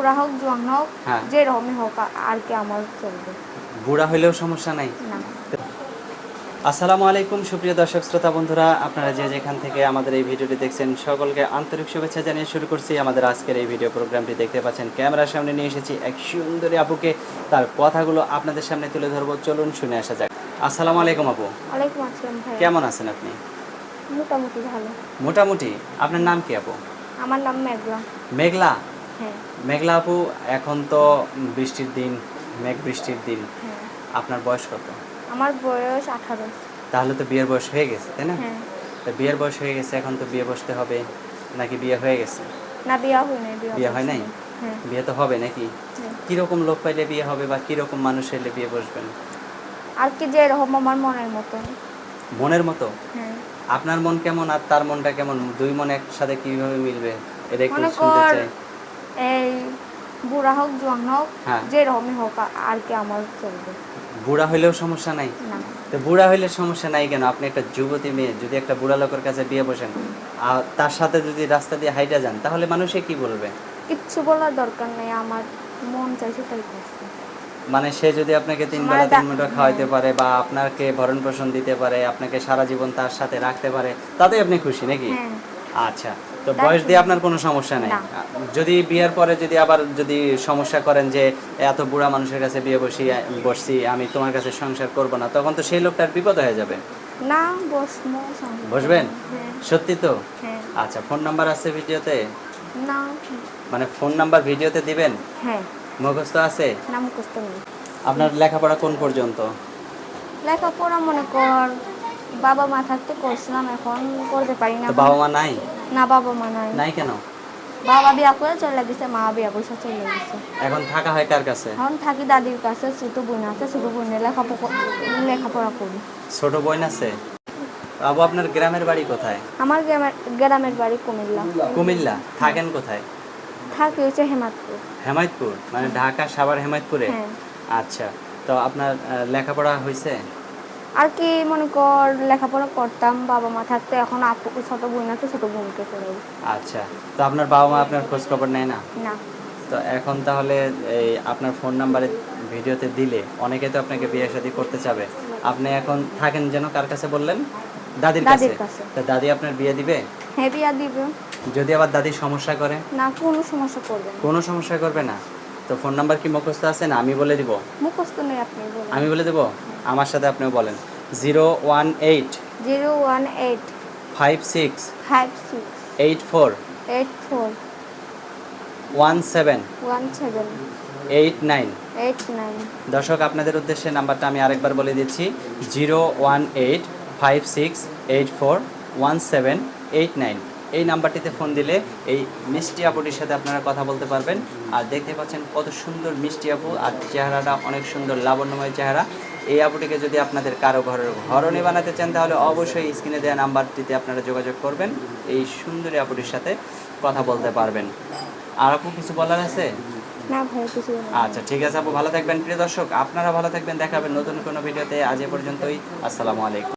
বুড়া হোক জোয়ান হোক হ্যাঁ। যেরকমই হোক আর কি আমার চলবে। বুড়া হইলেও সমস্যা নাই। না। আসসালামু আলাইকুম সুপ্রিয় দর্শক শ্রোতা বন্ধুরা আপনারা যে যেখান থেকে আমাদের এই ভিডিওটি দেখছেন সকলকে আন্তরিক শুভেচ্ছা জানিয়ে শুরু করছি। আমাদের আজকের এই ভিডিও প্রোগ্রামটি দেখতে পাচ্ছেন ক্যামেরার সামনে নিয়ে এসেছি এক সুন্দরী আপুকে। তার কথাগুলো আপনাদের সামনে তুলে ধরবো। চলুন শুনে আসা যাক। আসসালামু আলাইকুম আপু। ওয়ালাইকুম আসসালাম ভাই। কেমন আছেন আপনি? মোটামুটি ভালো। মোটামুটি। আপনার নাম কি আপু? আমার নাম মেঘলা। মেঘলা? মেঘলা আপু এখন তো বৃষ্টির দিন মেঘ বৃষ্টির দিন। হ্যাঁ। আপনার বয়স কত? আমার বয়স আঠারো। তাহলে তো বিয়ের বয়স হয়ে গেছে তাই না? হ্যাঁ। তো বিয়ের বয়স হয়ে গেছে এখন তো বিয়ে বসতে হবে নাকি বিয়ে হয়ে গেছে? না বিয়া হয় নাই বিয়ে হয় নাই? হ্যাঁ। বিয়ে তো হবে নাকি? হ্যাঁ। কীরকম লোক পাইলে বিয়ে হবে বা কীরকম মানুষ এলে বিয়ে বসবেন? আর কি যেরকম আমার মনের মতো। মনের মতো? হ্যাঁ। আপনার মন কেমন আর তার মনটা কেমন? দুই মন একসাথে কীভাবে মিলবে? এটা একটু শুনতে চাই। বুড়া হোক জোয়ান হোক হ্যাঁ। যেরকমই হোক আর কি আমার চলবে। বুড়া হইলেও সমস্যা নাই? তো বুড়া হইলে সমস্যা নাই কেন? আপনি একটা যুবতী মেয়ে যদি একটা বুড়া লোকের কাছে বিয়ে বসেন আর তার সাথে যদি রাস্তা দিয়ে হাইটা যান তাহলে মানুষে কি বলবে? কিচ্ছু বলার দরকার নেই আমার মন চাইছে তাই করছে মানে সে যদি আপনাকে তিন বেলা তিন মুঠো খাওয়াইতে পারে বা আপনাকে ভরণ পোষণ দিতে পারে আপনাকে সারা জীবন তার সাথে রাখতে পারে তাতে আপনি খুশি নাকি? হ্যাঁ। আচ্ছা তো বয়স দিয়ে আপনার কোনো সমস্যা নেই? যদি বিয়ের পরে যদি আবার যদি সমস্যা করেন যে এত বুড়া মানুষের কাছে বিয়ে বসি বসছি আমি তোমার কাছে সংসার করব না তখন তো সেই লোকটার বিপদ হয়ে যাবে। না বসবেন? হ্যাঁ। সত্যি তো? হ্যাঁ। আচ্ছা ফোন নাম্বার আছে ভিডিওতে? না। মানে ফোন নাম্বার ভিডিওতে দিবেন? হ্যাঁ। মুখস্থ আছে? না মুখস্থ নেই। আপনার লেখাপড়া কোন পর্যন্ত? লেখাপড়া মনে কর বাবা মা থাকতে করছিলাম এখন করতে পারি না বাবা মা নাই? না বাবা মা নাই। নাই কেন? বাবা বিয়া করে চলে গেছে মা বিয়া বসে চলে গেছে। এখন থাকা হয় কার কাছে? এখন থাকি দাদির কাছে ছোট বোন আছে ছোট বোনে লেখাপড়া করি। ছোট বোন আছে? আবু আপনার গ্রামের বাড়ি কোথায়? আমার গ্রামের গ্রামের বাড়ি কুমিল্লা। কুমিল্লা। থাকেন কোথায়? থাকি হচ্ছে হেমাদপুর। হেমায়তপুর? মানে ঢাকা সাভার হেমায়তপুরে? হ্যাঁ। আচ্ছা। তো আপনার লেখাপড়া হয়েছে আর কি মনে কর লেখাপড়া করতাম বাবা মা থাকতে এখন আপু ছোট বোন আছে ছোট বোনকে করে আচ্ছা তো আপনার বাবা মা আপনার খোঁজ খবর নেয় না? না। তো এখন তাহলে এই আপনার ফোন নাম্বারে ভিডিওতে দিলে অনেকে তো আপনাকে বিয়ে শাদী করতে চাবে। আপনি এখন থাকেন যেন কার কাছে বললেন? দাদির কাছে। দাদির কাছে। তো দাদি আপনার বিয়ে দিবে? হ্যাঁ বিয়া দিবে। যদি আবার দাদি সমস্যা করে? না কোনো সমস্যা করবে না। কোনো সমস্যা করবে না? তো ফোন নাম্বার কি মুখস্থ আছে না? আমি বলে দিব। মুখস্থ নেই আপনি আমি বলে দেব? আমার সাথে আপনিও বলেন। Zero one eight zero one eight five six five six eight four eight four one seven one seven eight nine eight nine দর্শক আপনাদের উদ্দেশ্যে নাম্বারটা আমি আরেকবার বলে দিচ্ছি। Zero one eight five six eight four one seven eight nine এই নাম্বারটিতে ফোন দিলে এই মিষ্টি আপুটির সাথে আপনারা কথা বলতে পারবেন। আর দেখতে পাচ্ছেন কত সুন্দর মিষ্টি আপু আর চেহারাটা অনেক সুন্দর লাবণ্যময় চেহারা। এই আপুটিকে যদি আপনাদের কারও ঘরের ঘরণী বানাতে চান তাহলে অবশ্যই স্ক্রিনে দেওয়া নাম্বারটিতে আপনারা যোগাযোগ করবেন। এই সুন্দরী আপুটির সাথে কথা বলতে পারবেন। আর আপু কিছু বলার আছে? আচ্ছা ঠিক আছে আপু ভালো থাকবেন। প্রিয় দর্শক আপনারা ভালো থাকবেন। দেখাবেন নতুন কোনো ভিডিওতে। আজ এ পর্যন্তই। আসসালামু আলাইকুম।